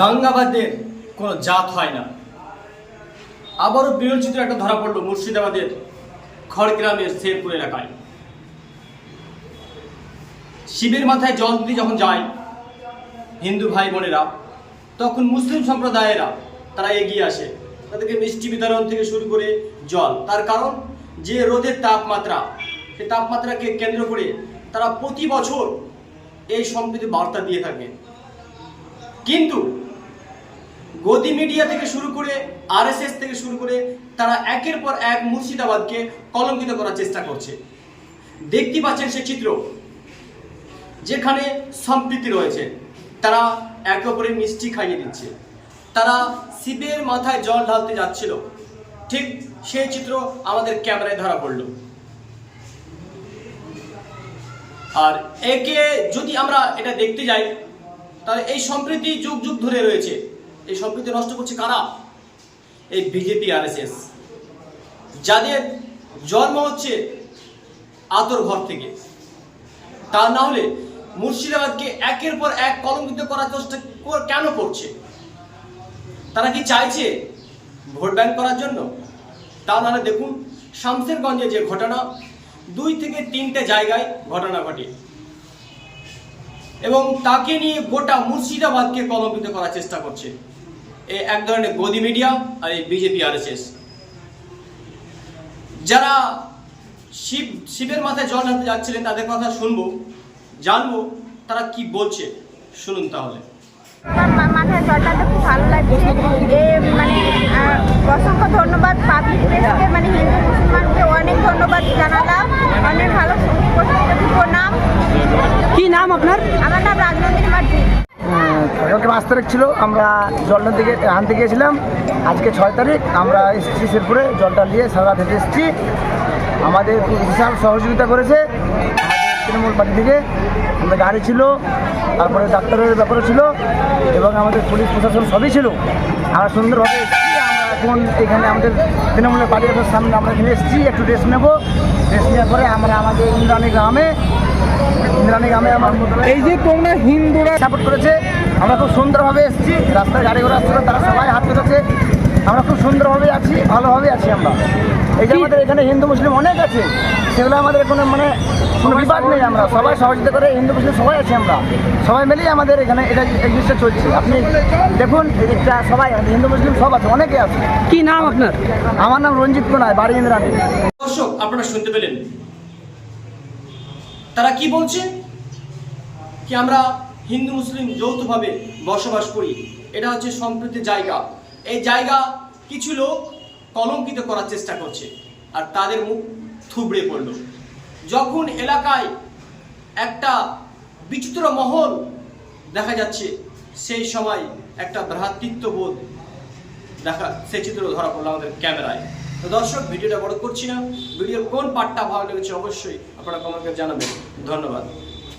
দাঙ্গাবাদের কোনো জাত হয় না। আবারও বিরল চিত্র একটা ধরা পড়ল মুর্শিদাবাদের খড়গ্রামের শেরপুর এলাকায়। শিবের মাথায় জল দিতে যখন যায়, হিন্দু ভাই বোনেরা, তখন মুসলিম সম্প্রদায়েরা তারা এগিয়ে আসে। তাদেরকে মিষ্টি বিতরণ থেকে শুরু করে জল। তার কারণ, যে রোদের তাপমাত্রা, সে তাপমাত্রাকে কেন্দ্র করে তারা প্রতি বছর এই সম্প্রীতি বার্তা দিয়ে থাকে। কিন্তু গদি মিডিয়া থেকে শুরু করে আরএসএস থেকে শুরু করে তারা একের পর এক মুর্শিদাবাদকে কলঙ্কিত করার চেষ্টা করছে। দেখতে পাচ্ছেন সে চিত্র, যেখানে সম্প্রীতি রয়েছে। তারা একে অপরে মিষ্টি খাইয়ে দিচ্ছে। তারা শিবের মাথায় জল ঢালতে যাচ্ছিল। ঠিক সেই চিত্র আমাদের ক্যামেরায় ধরা পড়ল। আর একে যদি আমরা এটা দেখতে যাই, তাহলে এই সম্প্রীতি যুগ যুগ ধরে রয়েছে। এই সম্প্রীতি নষ্ট করছে কারা? এই বিজেপি, আরএসএস। যাদের জন্ম হচ্ছে আতর ঘর থেকে তা না হলে মুর্শিদাবাদকে একের পর এক কলঙ্কিত করার চেষ্টা কেন করছে? তারা কি চাইছে ভোট ব্যাংক করার জন্য? তা নাহলে দেখুন, শামসেরগঞ্জে যে ঘটনা, দুই থেকে তিনটে জায়গায় ঘটনা ঘটে। এবং তাকে নিয়ে গোটা মুর্শিদাবাদকে কলঙ্কিত করার চেষ্টা করছে। এ এক ধরনের গদি মিডিয়া আর এই বিজেপি আরএসএস। যারা শিব, শিবের মাথায় জল ঢালতে যাচ্ছিলেন, তাদের কথা শুনব, জানব, তারা কি বলছে, শুনুন তাহলে। মাথায় জলটাতে খুব ভালো লাগছে। এ মানে অসংখ্য ধন্যবাদ পাবলিক প্লেসকে মানে হিন্দু মুসলমানকে অনেক ধন্যবাদ জানালাম অনেক ভালো প্রণাম কি নাম আপনার? আমার নাম রাজনন্দিনী মার্জি। কালকে পাঁচ তারিখ ছিল আমরা জলটা দিকে আনতে গিয়েছিলাম আজকে ছয় তারিখ আমরা এসেছি শেরপুরে জলটা নিয়ে সারা থেকে এসেছি। আমাদের বিশাল সহযোগিতা করেছে তৃণমূল পার্টি থেকে। আমাদের গাড়ি ছিল তারপরে ডাক্তারের ব্যাপারও ছিল এবং আমাদের পুলিশ প্রশাসন সবই ছিল। আমরা সুন্দরভাবে আমরা এখন এখানে আমাদের তৃণমূলের পার্টি সামনে আমরা এখানে এসেছি একটু রেস্ট নেব। রেস্ট নেওয়ার পরে আমরা আমাদের ইন্দ্রাণী গ্রামে ইন্দ্রাণী গ্রামে আমার এই যে তোমরা হিন্দুরা সাপোর্ট করেছে আমরা খুব সুন্দরভাবে এসেছি। রাস্তায় গাড়ি ঘোড়া আসছিল তারা সবাই হাত তুলেছে আমরা খুব সুন্দরভাবে আছি ভালোভাবে আছি আমরা। এই যে আমাদের এখানে হিন্দু মুসলিম অনেক আছে। সেগুলো আমাদের কোনো মানে কোনো বিবাদ নেই আমরা। সবাই সহযোগিতা করে হিন্দু মুসলিম সবাই আছি আমরা। সবাই মিলেই আমাদের এখানে এটা এই জিনিসটা চলছে। আপনি দেখুন এদিকটা সবাই হিন্দু মুসলিম সব আছে অনেকে আছে। কি নাম আপনার? আমার নাম রঞ্জিত কোনায় বাড়ি ইন্দ্রাণী। দর্শক আপনারা শুনতে পেলেন তারা কি বলছে? কি আমরা হিন্দু, মুসলিম যৌথভাবে বসবাস করি? এটা হচ্ছে সম্প্রীতির জায়গা। এই জায়গা কিছু লোক কলঙ্কিত করার চেষ্টা করছে আর তাদের মুখ থুবড়ে পড়ল। যখন এলাকায় একটা বিচিত্র মহল দেখা যাচ্ছে, সেই সময় একটা ভ্রাতৃত্ববোধ দেখা, সেই চিত্র ধরা পড়ল আমাদের ক্যামেরায়। তো দর্শক, ভিডিওটা বড় করছি না। ভিডিওর কোন পার্টটা ভালো লেগেছে অবশ্যই আপনারা কমেন্টে জানাবেন। ধন্যবাদ।